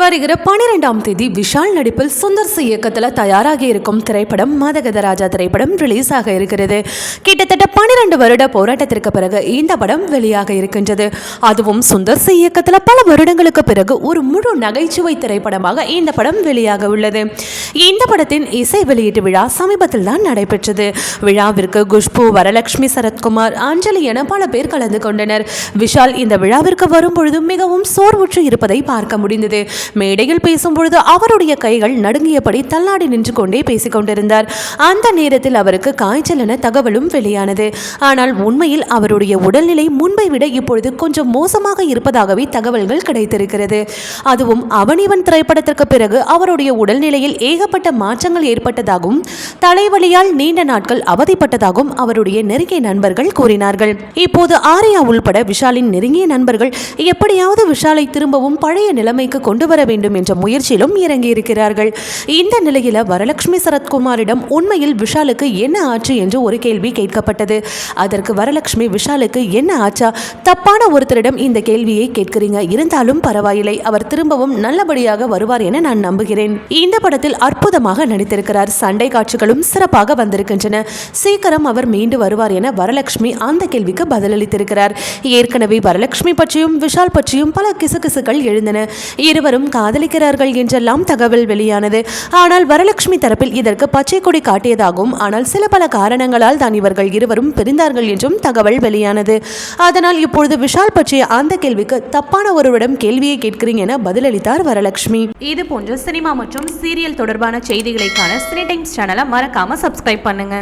வருகிற பனிரெண்டாம் தேதி விஷால் நடிப்பில் சுந்தர் சி இயக்கத்தில் தயாராகி இருக்கும் திரைப்படம் மதகத ராஜா திரைப்படம் ரிலீஸ் ஆக இருக்கிறது. கிட்டத்தட்ட பனிரெண்டு வருட போராட்டத்திற்கு பிறகு இந்த படம் வெளியாக இருக்கின்றது. அதுவும் சுந்தர் சி இயக்கத்தில் பல வருடங்களுக்கு பிறகு ஒரு முழு நகைச்சுவை திரைப்படமாக இந்த படம் வெளியாக உள்ளது. இந்த படத்தின் இசை வெளியீட்டு விழா சமீபத்தில் தான் நடைபெற்றது. விழாவிற்கு குஷ்பு வரலட்சுமி சரத்குமார் அஞ்சலி என பல பேர் கலந்து கொண்டனர். விஷால் இந்த விழாவிற்கு வரும்பொழுது மிகவும் சோர்வுற்று இருப்பதை பார்க்க முடிந்தது. மேடையில் பேசும்பொழுது அவருடைய கைகள் நடுங்கியபடி தள்ளாடி நின்று கொண்டே பேசிக் கொண்டிருந்தார். அந்த நேரத்தில் அவருக்கு காய்ச்சல் என தகவலும் வெளியானது. ஆனால் உண்மையில் அவருடைய உடல்நிலை முன்பை விட இப்பொழுது கொஞ்சம் மோசமாக இருப்பதாகவே தகவல்கள் கிடைத்திருக்கிறது. அதுவும் அவனிவன் திரைப்படத்திற்கு பிறகு அவருடைய உடல்நிலையில் ஏகப்பட்ட மாற்றங்கள் ஏற்பட்டதாகவும் தலைவலியால் நீண்ட நாட்கள் அவதிப்பட்டதாகவும் அவருடைய நெருங்கிய நண்பர்கள் கூறினார்கள். இப்போது ஆர்யா உள்பட விஷாலின் நெருங்கிய நண்பர்கள் எப்படியாவது விஷாலை திரும்பவும் பழைய நிலைமைக்கு கொண்டு வர வேண்டும் என்ற முயற்சியிலும் இறங்கியிருக்கிறார்கள். இந்த நிலையில வரலட்சுமி சரத்குமாரிடம் உண்மையில் விஷாலுக்கு என்ன ஆச்சு என்று ஒரு கேள்வி கேட்கப்பட்டது. அதற்கு வரலட்சுமி விஷாலுக்கு என்ன ஆச்சா? தப்பான ஒருத்தரிடம் இந்த கேள்வியை கேட்கிறீங்க. இருந்தாலும் பரவாயில்லை. அவர் திரும்பவும் நல்லபடியாக வருவார் என நான் நம்புகிறேன். இந்த படத்தில் அற்புதமாக நடித்திருக்கிறார். சண்டை காட்சிகளும் சிறப்பாக வந்திருக்கின்றன. சீக்கிரம் அவர் மீண்டு வருவார் என வரலட்சுமி அந்த கேள்விக்கு பதிலளித்திருக்கிறார். ஏற்கனவே வரலட்சுமி பற்றியும் விஷால் பற்றியும் பல கிசுகிசுகள் எழுந்தன. இருவரும் காதலிக்கிறார்கள் என்றெல்லாம் தகவல் வெளியானது. ஆனால் வரலட்சுமி தரப்பில் இதற்கு பச்சை கொடி காட்டியதாகவும் ஆனால் சில பல காரணங்களால் தான் இவர்கள் இருவரும் பிரிந்தார்கள் என்றும் தகவல் வெளியானது. அதனால் இப்பொழுது விஷால் பற்றிய அந்த கேள்விக்கு தப்பான ஒருவரிடம் கேள்வியை கேட்கிறீங்க என பதிலளித்தார் வரலட்சுமி. இது போன்ற சினிமா மற்றும் சீரியல் தொடர்பான செய்திகளைக்கான சினி டைம்ஸ் சேனலை மறக்காமல் சப்ஸ்கிரைப் பண்ணுங்க.